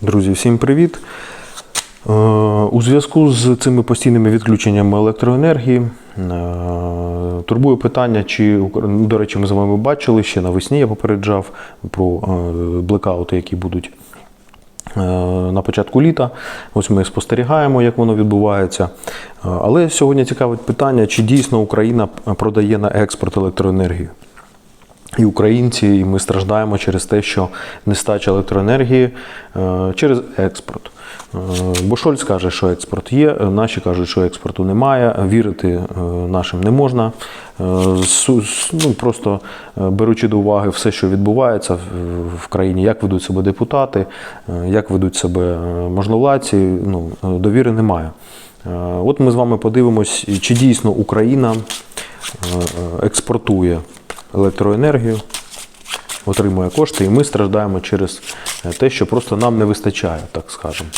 Друзі, всім привіт! Е, У зв'язку з цими постійними відключеннями електроенергії е, турбує питання, чи до речі, ми з вами бачили ще навесні. Я попереджав про е, блекаути, які будуть на початку літа. Ось ми спостерігаємо, як воно відбувається. Але сьогодні цікавить питання, чи дійсно Україна продає на експорт електроенергію. І українці, і ми страждаємо через те, що нестача електроенергії е, через експорт. Е, Бо Шольц каже, що експорт є, е, наші кажуть, що експорту немає. Вірити нашим не можна. Ну, просто беручи до уваги все, що відбувається в- країні, як ведуть себе депутати, як ведуть себе можновладці, ну, довіри немає. От ми з вами подивимось, чи дійсно Україна експортує електроенергію, отримує кошти, і ми страждаємо через е, те, що просто нам не вистачає, так скажемо.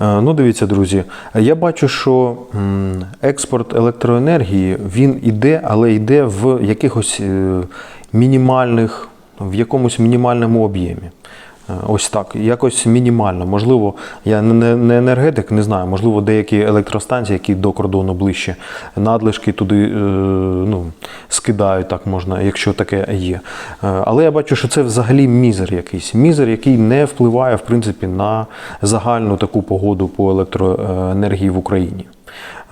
Ну, дивіться, друзі, я бачу, що експорт електроенергії він іде, але йде в якихось е, мінімальних, в якомусь мінімальному об'ємі. Е, Ось так, якось мінімально. Можливо, я не, не енергетик, не знаю. Можливо, деякі електростанції, які до кордону ближче, надлишки туди е, ну, скидають, так можна, якщо таке є. Е, Але я бачу, що це взагалі мізер якийсь. Мізер, який не впливає, в принципі, на загальну таку погоду по електроенергії в Україні.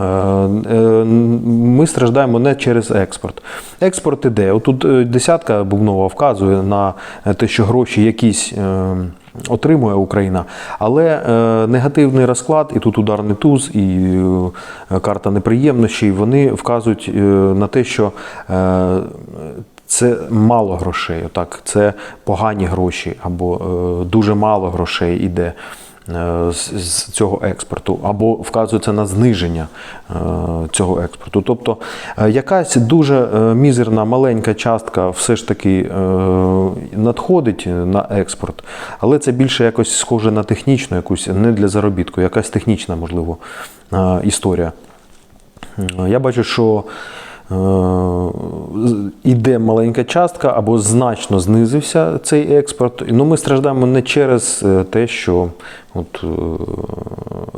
Е, е, Ми страждаємо не через експорт. Експорт іде. Отут е, десятка бубнова вказує на те, що гроші якісь отримує Україна, але е, негативний розклад, і тут ударний туз, і е, карта неприємностей, вони вказують е, на те, що е, це мало грошей. Отак, це погані гроші або е, дуже мало грошей іде з, з цього експорту, або вказується на зниження е, цього експорту. Тобто е, якась дуже е, мізерна маленька частка все ж таки е, надходить на експорт, але це більше якось схоже на технічну, якусь не для заробітку, якась технічна, можливо, е, історія. Е, Я бачу, що е, іде маленька частка або значно знизився цей експорт. Ну, ми страждаємо не через е, те, що от, е,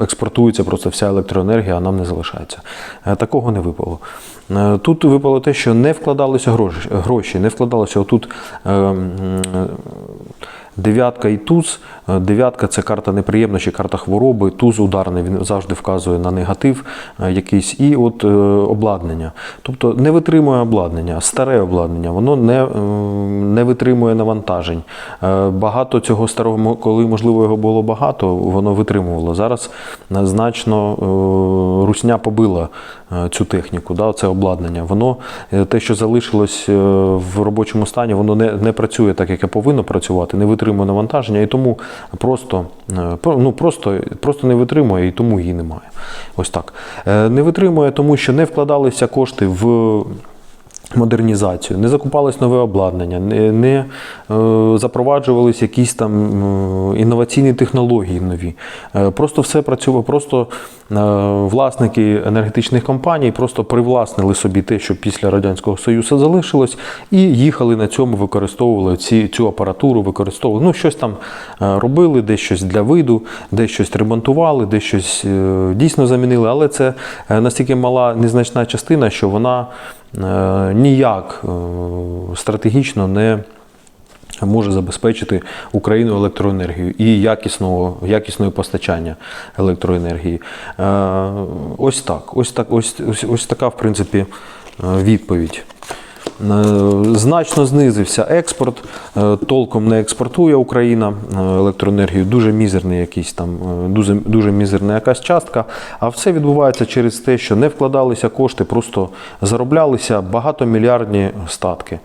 експортується просто вся електроенергія, а нам не залишається. Е, Такого не випало. Е, Тут випало те, що не вкладалися гроші не вкладалося отут. Дев'ятка і туз. Е, Дев'ятка це карта неприємності, карта хвороби. Туз ударний, він завжди вказує на негатив е, якийсь. І от е, обладнання. Тобто не витримує обладнання, старе обладнання, воно не, не витримує навантажень. Багато цього старого, коли можливо його було багато, воно витримувало. Зараз значно русня побила цю техніку, да, це обладнання. Воно те, що залишилось в робочому стані, воно не, не працює так, як повинно працювати, не витримує навантаження, і тому просто, е, ну, просто, просто не витримує, і тому її немає. Ось так. Е, Не витримує, тому що не вкладалися кошти в. Модернізацію, не закупалось нове обладнання, не, не е, запроваджувались якісь там е, інноваційні технології нові. Е, просто все працювало, просто власники енергетичних компаній просто привласнили собі те, що після Радянського Союзу залишилось, і їхали на цьому, використовували ці, цю апаратуру, використовували. Ну, щось там робили, десь щось для виду, десь щось ремонтували, десь щось дійсно замінили, але це настільки мала незначна частина, що вона ніяк е, стратегічно не може забезпечити Україну електроенергію і якісного, якісного постачання електроенергії. Е, Ось так. Ось, так ось, ось, ось така, в принципі, е, відповідь. Е, Значно знизився експорт, е, толком не експортує Україна е, електроенергію, дуже мізерний якийсь там, дуже, дуже мізерна якась частка. А все відбувається через те, що не вкладалися кошти, просто зароблялися багатомільярдні статки.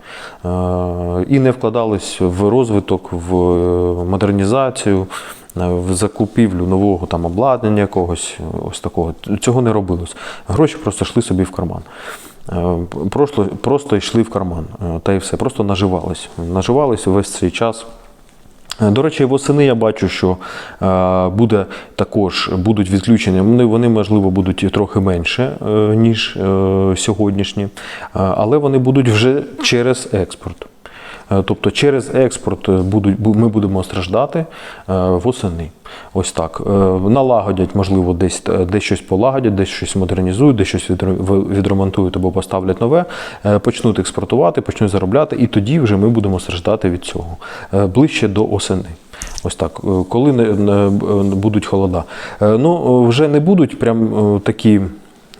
І не вкладались в розвиток, в модернізацію. В закупівлю нового там обладнання якогось, ось такого. Цього не робилось. Гроші просто йшли собі в карман. Е, Просто, просто йшли в карман. е, Та й все, просто наживались. Наживались весь цей час. Е, До речі, восени я бачу, що буде також будуть відключення. Вони, вони можливо будуть трохи менше, ніж сьогоднішні, але вони будуть вже через експорт. Е, Тобто через експорт е, будуть, бу- ми будемо страждати е, восени. Ось так. Налагодять, можливо, десь, десь щось полагодять, десь щось модернізують, десь щось відре- відремонтують або поставлять нове, почнуть експортувати, почнуть заробляти, і тоді вже ми будемо страждати від цього ближче до осени. Ось так, коли не, будуть холода. Ну, вже не будуть прям такі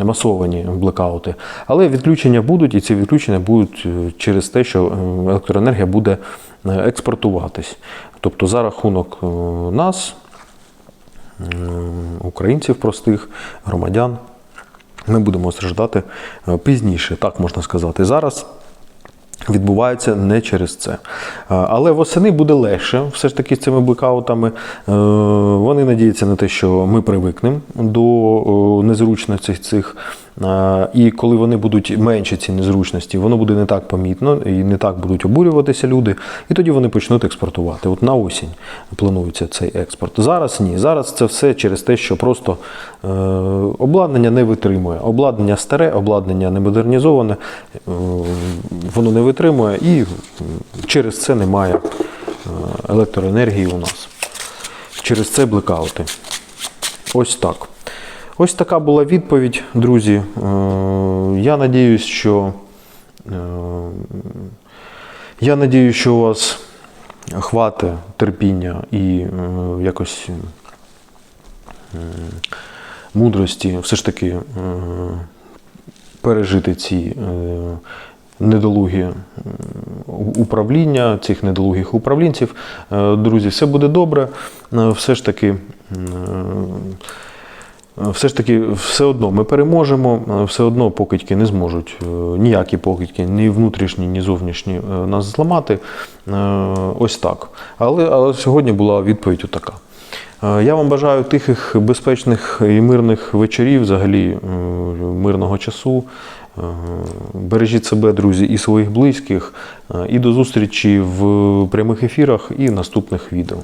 масовані блекаути, але відключення будуть, і ці відключення будуть е, через те, що електроенергія буде е, експортуватись. Тобто за рахунок е, нас, українців простих, громадян, ми будемо страждати пізніше, так можна сказати. Зараз відбувається не через це. Е, Але восени буде легше, все ж таки з цими блекаутами. Е, Вони надіються на те, що ми привикнемо до незручності незручностей цих. Е, І коли вони будуть менші, ці незручності, воно буде не так помітно і не так будуть обурюватися люди, і тоді вони почнуть експортувати. От на осінь планується цей експорт. Зараз ні. Зараз це все через те, що просто е, обладнання не витримує. Обладнання старе, обладнання не модернізоване, е, воно не витримує і через це немає е, електроенергії у нас. Через це блекаути. Ось так. Ось така була відповідь, друзі. Е, Я надіюсь, що е, я надіюсь, що у вас хватить терпіння і е, якось мудрості все ж таки пережити ці недолугі управління, цих недолугих управлінців. Друзі, все буде добре. Все ж таки. М, все ж таки, все одно ми переможемо, е, все одно покидьки не зможуть, е, ніякі покидьки, ні внутрішні, ні зовнішні е, нас зламати. Е, Ось так. Але, але сьогодні була відповідь отака. Е, Я вам бажаю тихих, безпечних і мирних вечорів, взагалі е, мирного часу. Е, Бережіть себе, друзі, і своїх близьких. Е, І до зустрічі в прямих ефірах і наступних відео.